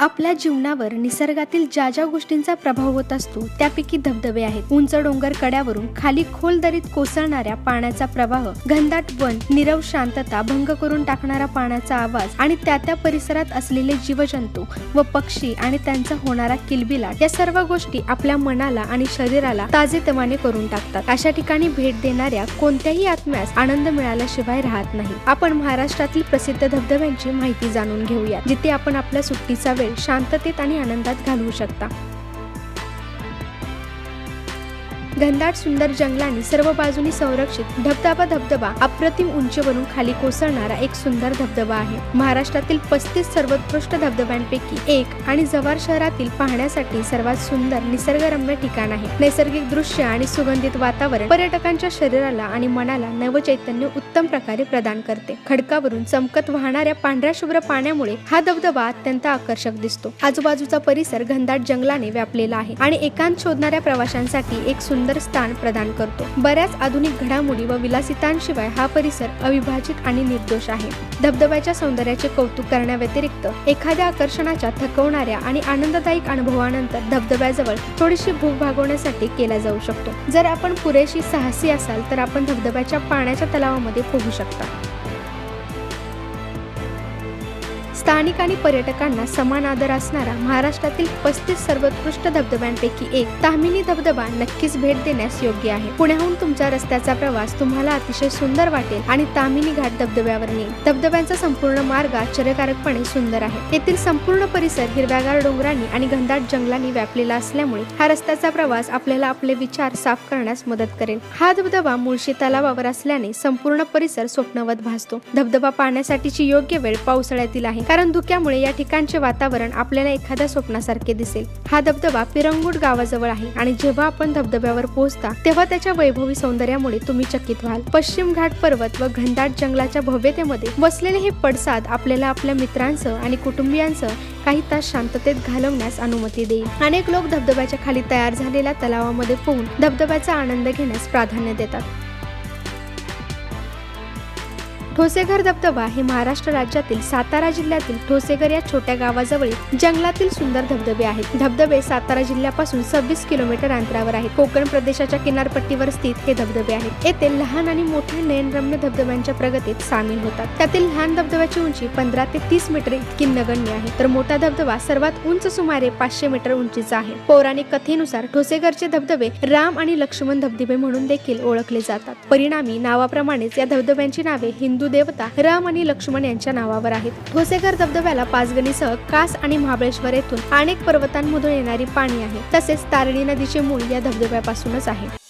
आपल्या जीवनावर निसर्गातील ज्या ज्या गोष्टींचा प्रभाव होत असतो त्यापैकी धबधबे आहेत. उंच डोंगर कड्यावरून खाली खोल दरीत कोसळणाऱ्या पाण्याचा प्रवाह घनदाट वन निरव शांतता भंग करून टाकणारा पाण्याचा आवाज आणि त्या त्या परिसरात असलेले जीवजंतू व पक्षी आणि त्यांचा होणारा किलबिलाट या सर्व गोष्टी आपल्या मनाला आणि शरीराला ताजेतवाने करून टाकतात. अशा ठिकाणी भेट देणाऱ्या कोणत्याही आत्म्यास आनंद मिळाल्याशिवाय राहत नाही. आपण महाराष्ट्रातील प्रसिद्ध धबधब्यांची माहिती जाणून घेऊया जिथे आपण आपल्या सुट्टीचा वेळ शांततेत आणि आनंदात घालवू शकता. घनदाट सुंदर जंगलांनी सर्व बाजूनी संरक्षित धबधबा धबधबा अप्रतिम उंचीवरून खाली कोसळणारा एक सुंदर धबधबा आहे. महाराष्ट्रातील पस्तीस सर्वोत्कृष्ट धबधब्यांपैकी एक आणि जव्हार शहरातील पाहण्यासाठी सर्वात सुंदर निसर्गरम्य ठिकाण आहे. नैसर्गिक दृश्य आणि सुगंधित वातावरण पर्यटकांच्या शरीराला आणि मनाला नवचैतन्य उत्तम प्रकारे प्रदान करते. खडकावरून चमकत वाहणाऱ्या पांढऱ्या शुभ्र पाण्यामुळे हा धबधबा अत्यंत आकर्षक दिसतो. आजूबाजूचा परिसर घनदाट जंगलाने व्यापलेला आहे आणि एकांत शोधणाऱ्या प्रवाशांसाठी एक सुंदर सुंदर स्थान प्रदान करतो. बऱ्याच आधुनिक घडामोडी व विलासितांशिवाय हा परिसर अविभाजित आणि निर्दोष आहे. धबधब्याच्या सौंदर्याचे कौतुक करण्याव्यतिरिक्त एखाद्या आकर्षणाच्या थकवणाऱ्या आणि आनंददायक अनुभवानंतर धबधब्याजवळ थोडीशी भूक भागवण्यासाठी केला जाऊ शकतो. जर आपण पुरेशी साहसी असाल तर आपण धबधब्याच्या पाण्याच्या तलावामध्ये पोहू शकता. स्थानिक आणि पर्यटकांना समान आदर असणारा महाराष्ट्रातील पस्तीस सर्वोत्कृष्ट धबधब्यांपैकी एक तामिनी धबधबा नक्कीच भेट देण्यास योग्य आहे. पुण्याहून तुमच्या रस्त्याचा प्रवास तुम्हाला अतिशय सुंदर वाटेल आणि तामिनी घाट धबधब्यावर नेईल. धबधब्यांचा संपूर्ण मार्ग आश्चर्यकारकपणे सुंदर आहे. येथील संपूर्ण परिसर हिरव्यागार डोंगरांनी आणि घनदाट जंगलांनी व्यापलेला असल्यामुळे हा रस्त्याचा प्रवास आपल्याला आपले विचार साफ करण्यास मदत करेल. हा धबधबा मुळशी तलावावर असल्याने संपूर्ण परिसर स्वप्नवत भासतो. धबधबा पाहण्यासाठीची योग्य वेळ पावसाळ्यातील आहे. कारण धुक्यामुळे या ठिकाणचे वातावरण आपल्याला एखाद्या स्वप्नासारखे दिसेल. हा धबधबा पिरंगुट गावाजवळ आहे आणि जेव्हा आपण धबधब्यावर पोहोचता तेव्हा त्याच्या वैभवी सौंदर्यामुळे तुम्ही चकित व्हाल. पश्चिम घाट पर्वत व घनदाट जंगलाच्या भव्यतेमध्ये वसलेले हे पडसाद आपल्याला आपल्या मित्रांसह आणि कुटुंबियांसह काही तास शांततेत घालवण्यास अनुमती देईल. अनेक लोक धबधब्याच्या खाली तयार झालेल्या तलावामध्ये पोहून धबधब्याचा आनंद घेण्यास प्राधान्य देतात. ठोसेघर धबधबा हे महाराष्ट्र राज्यातील सातारा जिल्ह्यातील ठोसेघर या छोट्या गावाजवळील जंगलातील सुंदर धबधबे आहेत. धबधबे सातारा जिल्ह्यापासून सव्वीस किलोमीटर अंतरावर आहेत. कोकण प्रदेशाच्या किनारपट्टीवर स्थित हे धबधबे आहेत. येथे लहान आणि मोठ्या नयनरम्य धबधब्यांच्या प्रगतीत सामील होतात. त्यातील लहान धबधब्याची उंची पंधरा ते तीस मीटर इतकी नगण्य आहे. तर मोठा धबधबा सर्वात उंच सुमारे पाचशे मीटर उंचीचा आहे. पौराणिक कथेनुसार ठोसेघरचे धबधबे राम आणि लक्ष्मण धबधबे म्हणून देखील ओळखले जातात. परिणामी नावाप्रमाणेच या धबधब्यांची नावे हिंदू हिंदू देवता राम आणि लक्ष्मण यांच्या नावावर आहेत. ठोसेघर धबधब्याला पाचगणीसह कास आणि महाबळेश्वर येथून अनेक पर्वतांमधून येणारी पाणी आहे. तसेच तारणी नदीचे मूळ या धबधब्यापासूनच आहे.